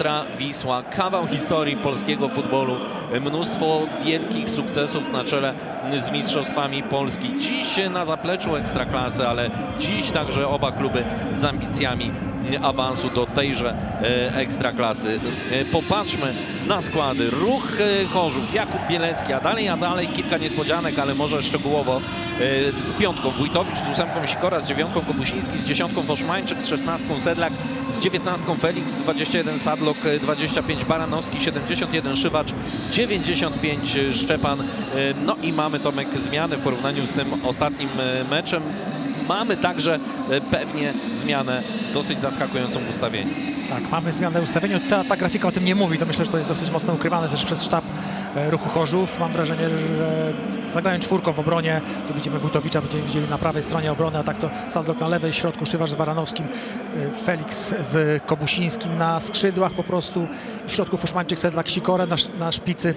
Kontra Wisła. Kawał historii polskiego futbolu. Mnóstwo wielkich sukcesów na czele z Mistrzostwami Polski. Dziś na zapleczu Ekstraklasy, ale dziś także oba kluby z ambicjami awansu do tejże e, Ekstraklasy. E, Popatrzmy na składy. Ruch e, Chorzów, Jakub Bielecki, a dalej, a dalej kilka niespodzianek, ale może szczegółowo z piątką Wójtowicz, z ósemką Sikora, z dziewiątką Kobusiński, z dziesiątką Foszmańczyk, z szesnastką Sedlak, z dziewiętnastką Felix, 21 Sadlok, e, 25 Baranowski, 71 Szywacz, 95 Szczepan. No i mamy Tomek zmiany w porównaniu z tym ostatnim meczem. Mamy także e, pewnie zmianę dosyć zaskakującą w ustawieniu. Tak, mamy zmianę ustawienia. Ta, ta grafika o tym nie mówi. To myślę, że to jest dosyć mocno ukrywane też przez sztab e, ruchu Chorzów. Mam wrażenie, że zagrają czwórką w obronie. Tu widzimy Wójtowicza, będziemy widzieli na prawej stronie obrony, a tak to Sadlok na lewej, środku Szywarz z Baranowskim, e, Felix z Kobusińskim na skrzydłach po prostu. W środku Fuszmańczyk, Sedlak, Sikora na, na szpicy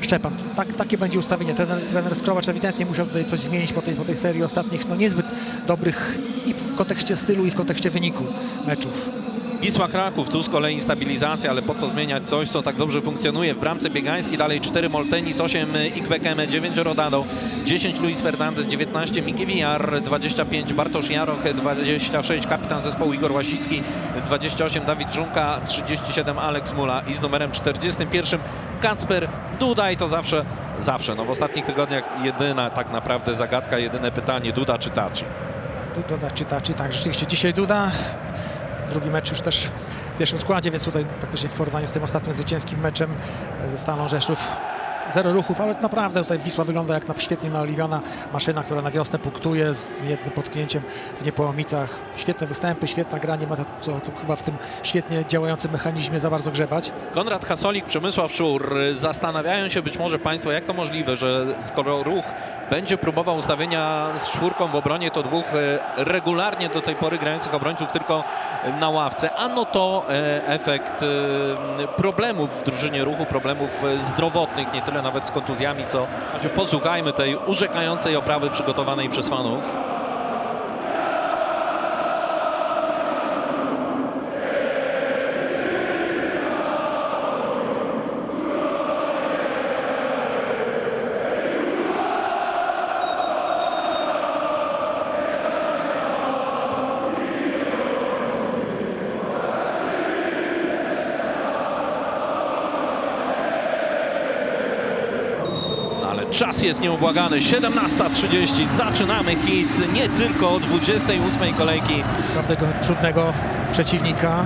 Szczepan. Tak, takie będzie ustawienie. Trener, trener Skrowacz ewidentnie musiał tutaj coś zmienić po tej, po tej serii ostatnich, no niezbyt dobrych i w kontekście stylu, i w kontekście wyniku meczów. Wisła Kraków, tu z kolei stabilizacja, ale po co zmieniać coś, co tak dobrze funkcjonuje. W bramce Biegański, dalej 4 Moltenis, 8 Ikbekeme, 9 Rodado, 10 Luis Fernandez, 19 Miki Villar, 25 Bartosz Jarok, 26 kapitan zespołu Igor Łasicki, 28 Dawid Żunka, 37 Alex Mula i z numerem 41 Kacper Duda i to zawsze, zawsze, no w ostatnich tygodniach jedyna tak naprawdę zagadka, jedyne pytanie, Duda czy Taczy? Duda czy tak. Rzeczywiście dzisiaj Duda. Drugi mecz już też w pierwszym składzie, więc tutaj praktycznie w porównaniu z tym ostatnim zwycięskim meczem ze Stalą Rzeszów zero ruchów, ale naprawdę tutaj Wisła wygląda jak na świetnie naoliwiona maszyna, która na wiosnę punktuje z jednym potknięciem w Niepołomicach. Świetne występy, świetna gra, nie ma co, co chyba w tym świetnie działającym mechanizmie za bardzo grzebać. Konrad Hasolik, Przemysław Szczur. Zastanawiają się być może Państwo, jak to możliwe, że skoro ruch będzie próbował ustawienia z czwórką w obronie, to dwóch e, regularnie do tej pory grających obrońców tylko na ławce. Ano to e, efekt e, problemów w drużynie ruchu, problemów zdrowotnych, nie tyle nawet z kontuzjami, co posłuchajmy tej urzekającej oprawy przygotowanej przez fanów. Czas jest nieubłagany. 17.30. Zaczynamy hit nie tylko od 28 kolejki. Naprawdę go trudnego przeciwnika.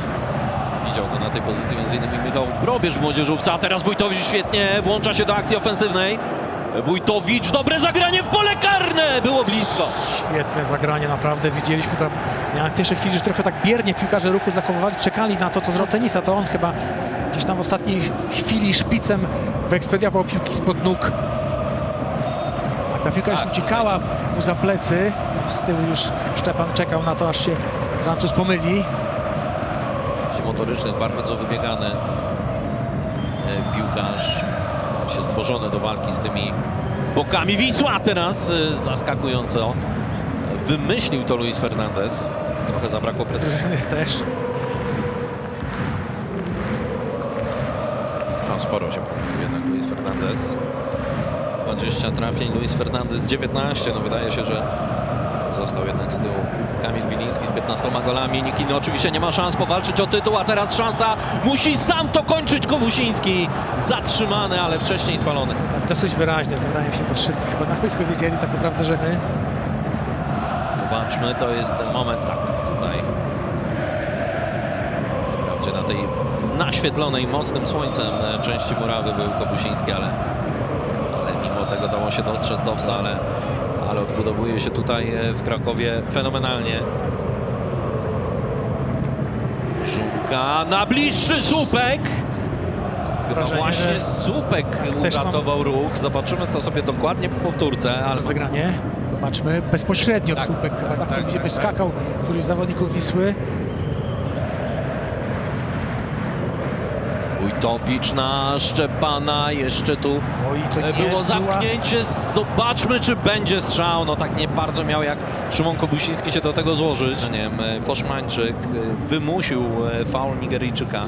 Widział go na tej pozycji m.in. Michał Probierz w Młodzieżówce, a teraz Wójtowicz świetnie włącza się do akcji ofensywnej. Wójtowicz, dobre zagranie w pole karne! Było blisko. Świetne zagranie, naprawdę widzieliśmy tam. Miałem w pierwszej chwili, że trochę tak biernie piłkarze ruchu zachowywali, czekali na to, co zrobił tenisa. To on chyba gdzieś tam w ostatniej chwili szpicem wyekspediował piłki spod nóg. Ta piłka już uciekała mu za plecy. Z tyłu już Szczepan czekał na to, aż się Francuz pomyli. Motoryczny, bardzo wybiegany e, piłkarz. Się stworzony do walki z tymi bokami. Wisła teraz e, zaskakująco. Wymyślił to Luis Fernandez. Trochę zabrakło precyzji. Też. No, sporo się pomylił jednak Luis Fernandez. 20 trafień, Luis Fernandez 19. No wydaje się, że został jednak z tyłu. Kamil Biliński z 15 golami. Nikino oczywiście nie ma szans powalczyć o tytuł, a teraz szansa. Musi sam to kończyć Kobusiński. Zatrzymany, ale wcześniej spalony. Dosyć wyraźnie, wydaje mi się, bo wszyscy chyba na boisku wiedzieli tak naprawdę, że my. Zobaczmy, to jest ten moment, tak, tutaj. Wprawdzie na tej naświetlonej mocnym słońcem e, części murawy był Kobusiński, ale mimo tego dało się dostrzec Owsa, ale, ale odbudowuje się tutaj e, w Krakowie fenomenalnie. Żółka na bliższy słupek. Chyba Wrażenie, właśnie słupek też mam- uratował ruch. Zobaczymy to sobie dokładnie w powtórce, ale Zagranie. Zobaczmy. Bezpośrednio w Tak, słupek chyba. Tak, tak, tak, tak, tak, tak. skakał któryś z zawodników Wisły. Wójtowicz na Szczepana, jeszcze tu Oj, to nie było była- zamknięcie, zobaczmy czy będzie strzał, no tak nie bardzo miał jak Szymon Kobusiński się do tego złożyć. Nie wiem, e, Foszmańczyk e, wymusił e, faul Nigeryjczyka.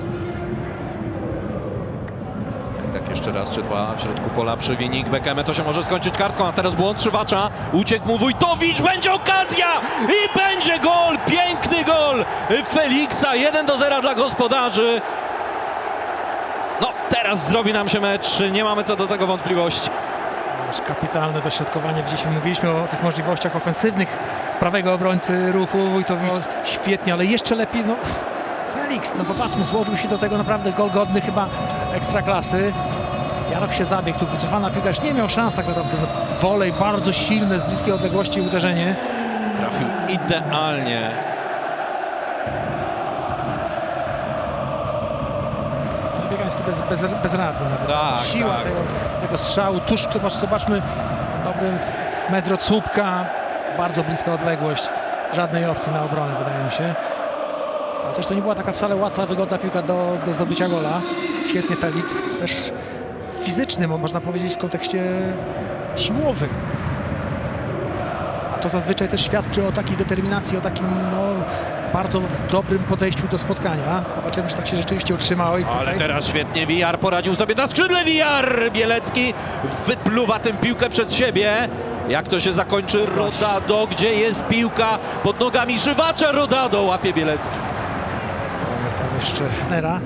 Jak tak jeszcze raz czy dwa w środku pola przy Winik Bekeme, to się może skończyć kartką, a teraz błąd Trzywacza, uciekł mu Wójtowicz, będzie okazja i będzie gol, piękny gol Feliksa, 1 do 0 dla gospodarzy. No, teraz zrobi nam się mecz, nie mamy co do tego wątpliwości. Kapitalne dośrodkowanie. Dzisiaj mówiliśmy o tych możliwościach ofensywnych prawego obrońcy ruchu Wójtowicz. Świetnie, ale jeszcze lepiej, no Felix, no popatrzmy, złożył się do tego naprawdę gol godny chyba ekstraklasy. Jarok się zabiegł, tu wycofana piłka już nie miał szans tak naprawdę. No, wolej bardzo silne, z bliskiej odległości uderzenie. Trafił idealnie. Bez, bez, bezradny nawet. Tak, Siła tak. Tego, tego strzału, tuż, zobacz, zobaczmy, dobry metr od słupka, bardzo bliska odległość, żadnej opcji na obronę wydaje mi się. Ale też to nie była taka wcale łatwa, wygodna piłka do, do zdobycia gola. Świetnie Felix, też fizyczny, mo- można powiedzieć w kontekście siłowym. A to zazwyczaj też świadczy o takiej determinacji, o takim no, bardzo dobrym podejściu do spotkania. Zobaczymy, czy tak się rzeczywiście utrzymało. I Ale tutaj- teraz świetnie Wijar poradził sobie na skrzydle Wijar. Bielecki wypluwa tę piłkę przed siebie. Jak to się zakończy? Rodado, gdzie jest piłka? Pod nogami Żywacza Rodado łapie Bielecki. Tam jeszcze Nera.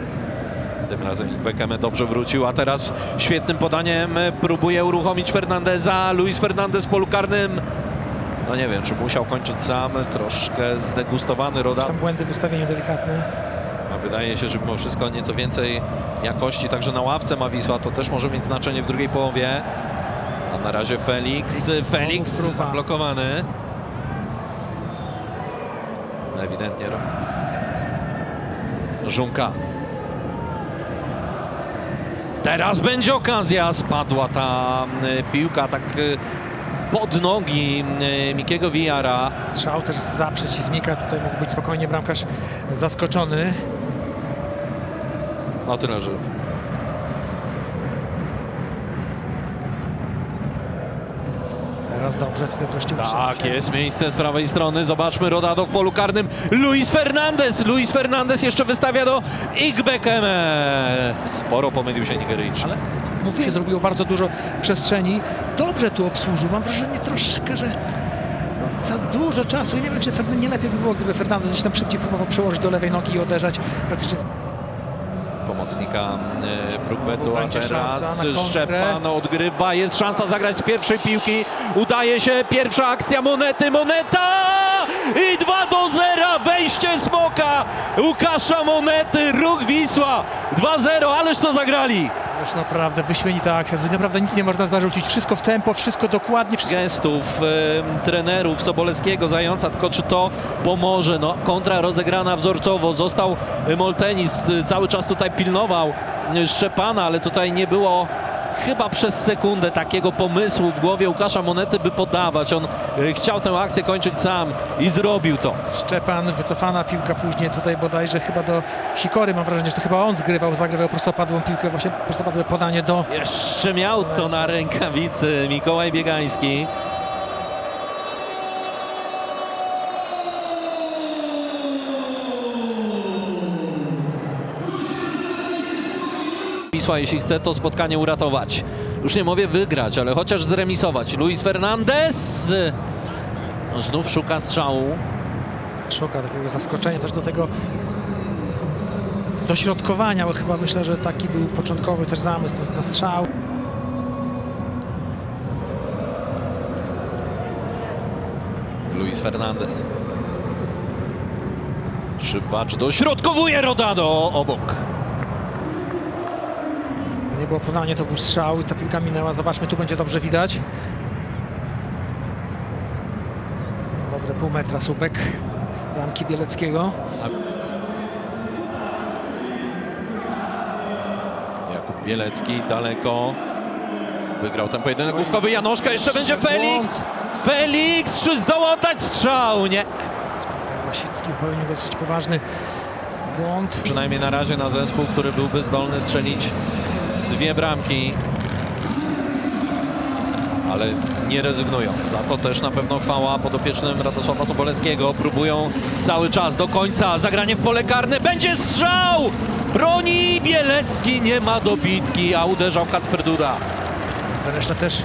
Tym razem Bekeme dobrze wrócił, a teraz świetnym podaniem próbuje uruchomić Fernandeza. Luis Fernandez w polu karnym. No nie wiem, czy musiał kończyć sam. Troszkę zdegustowany Rodado. Tam błędy w ustawieniu delikatne. A wydaje się, że mimo wszystko nieco więcej jakości także na ławce ma Wisła. To też może mieć znaczenie w drugiej połowie. A na razie Felix. Felix, zablokowany. Ewidentnie. Żunka. Teraz będzie okazja. Spadła ta y, piłka tak y, pod nogi y, Mikiego Villara. Strzał też za przeciwnika. Tutaj mógł być spokojnie bramkarz zaskoczony. No tyle, że Teraz dobrze, tutaj wreszcie Tak, jest miejsce z prawej strony. Zobaczmy Rodado w polu karnym. Luis Fernandez. Luis Fernandez jeszcze wystawia do Igbekeme. Sporo pomylił się Nigeryjczyk. Ale mówię, się zrobiło bardzo dużo przestrzeni. Dobrze tu obsłużył. Mam wrażenie troszkę, że no, za dużo czasu. I nie wiem, czy Fern- nie lepiej by było, gdyby Fernandez gdzieś tam szybciej próbował przełożyć do lewej nogi i uderzać. Praktycznie Pomocnika e, Brukbetu, a teraz. Szczepan odgrywa. Jest szansa zagrać z pierwszej piłki. Udaje się pierwsza akcja Monety. Moneta! I 2 do 0. Wejście Smoka. Łukasza Monety. Ruch Wisła. 2-0. Ależ to zagrali. już naprawdę wyśmienita akcja. Tutaj naprawdę nic nie można zarzucić. Wszystko w tempo, wszystko dokładnie, wszystko gestów e, trenerów Sobolewskiego, Zająca, tylko czy to pomoże? No, kontra rozegrana wzorcowo, został Moltenis, cały czas tutaj pilnował Szczepana, ale tutaj nie było chyba przez sekundę takiego pomysłu w głowie Łukasza Monety, by podawać. On e, chciał tę akcję kończyć sam i zrobił to. Szczepan, wycofana piłka później tutaj bodajże chyba do Sikory. Mam wrażenie, że to chyba on zgrywał, zagrywał prostopadłą piłkę, właśnie prostopadłe podanie do Jeszcze miał to na rękawicy Mikołaj Biegański. Wisła, jeśli chce to spotkanie uratować. Już nie mówię wygrać, ale chociaż zremisować. Luis Fernandez no, znów szuka strzału. szoka, takiego zaskoczenia też do tego dośrodkowania, bo chyba myślę, że taki był początkowy też zamysł na strzał. Luis Fernandez. Szybacz dośrodkowuje Rodado obok. Nie było podanie, to był strzał i ta piłka minęła. Zobaczmy, tu będzie dobrze widać. Dobre pół metra słupek bramki Bieleckiego. Jakub Bielecki daleko. Wygrał ten pojedynek główkowy. Janoszka jeszcze będzie Felix. Felix, czy zdoła oddać strzał? Nie. Łasicki popełnił dosyć poważny błąd. Przynajmniej na razie na zespół, który byłby zdolny strzelić dwie bramki. Ale nie rezygnują. Za to też na pewno chwała podopiecznym Radosława Sobolewskiego. Próbują cały czas do końca. Zagranie w pole karne. Będzie strzał! Broni Bielecki, nie ma dobitki, a uderzał Kacper Duda. Reszta też,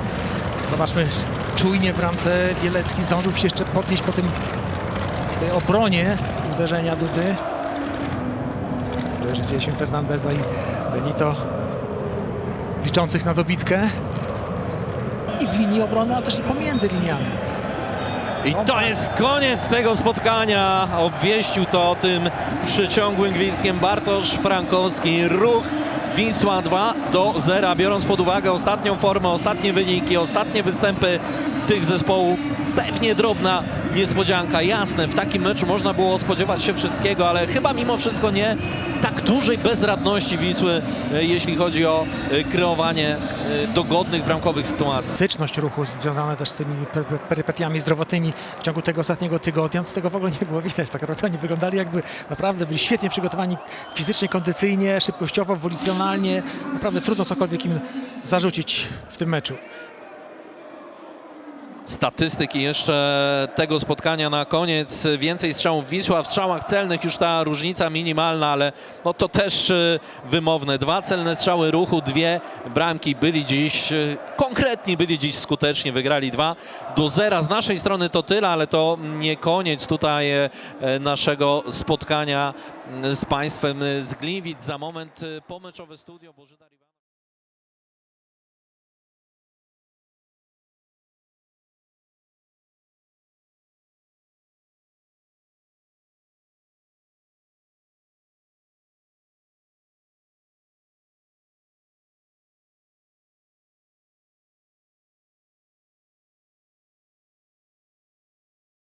zobaczmy, czujnie w bramce Bielecki zdążył się jeszcze podnieść po tym tej obronie uderzenia Dudy. Widziliśmy Fernandeza i Benito liczących na dobitkę. I w linii obrony, ale też i pomiędzy liniami. I to jest koniec tego spotkania. Obwieścił to o tym przyciągłym gwizdkiem Bartosz Frankowski. Ruch Wisła 2 do 0. Biorąc pod uwagę ostatnią formę, ostatnie wyniki, ostatnie występy tych zespołów, pewnie drobna niespodzianka. Jasne, w takim meczu można było spodziewać się wszystkiego, ale chyba mimo wszystko nie tak dużej bezradności Wisły, e, jeśli chodzi o e, kreowanie e, dogodnych bramkowych sytuacji. Styczność ruchu związana też z tymi per- perypetiami zdrowotnymi w ciągu tego ostatniego tygodnia, to tego w ogóle nie było widać. Tak naprawdę oni wyglądali jakby naprawdę byli świetnie przygotowani fizycznie, kondycyjnie, szybkościowo, wolicjonalnie. Naprawdę trudno cokolwiek im zarzucić w tym meczu. Statystyki jeszcze tego spotkania na koniec. Więcej strzałów Wisła w strzałach celnych, już ta różnica minimalna, ale no to też y, wymowne. Dwa celne strzały ruchu, dwie bramki byli dziś, y, konkretni byli dziś skuteczni, wygrali dwa do zera. Z naszej strony to tyle, ale to nie koniec tutaj e, e, naszego spotkania mm, z Państwem z Gliwic. Za moment y, pomeczowe studio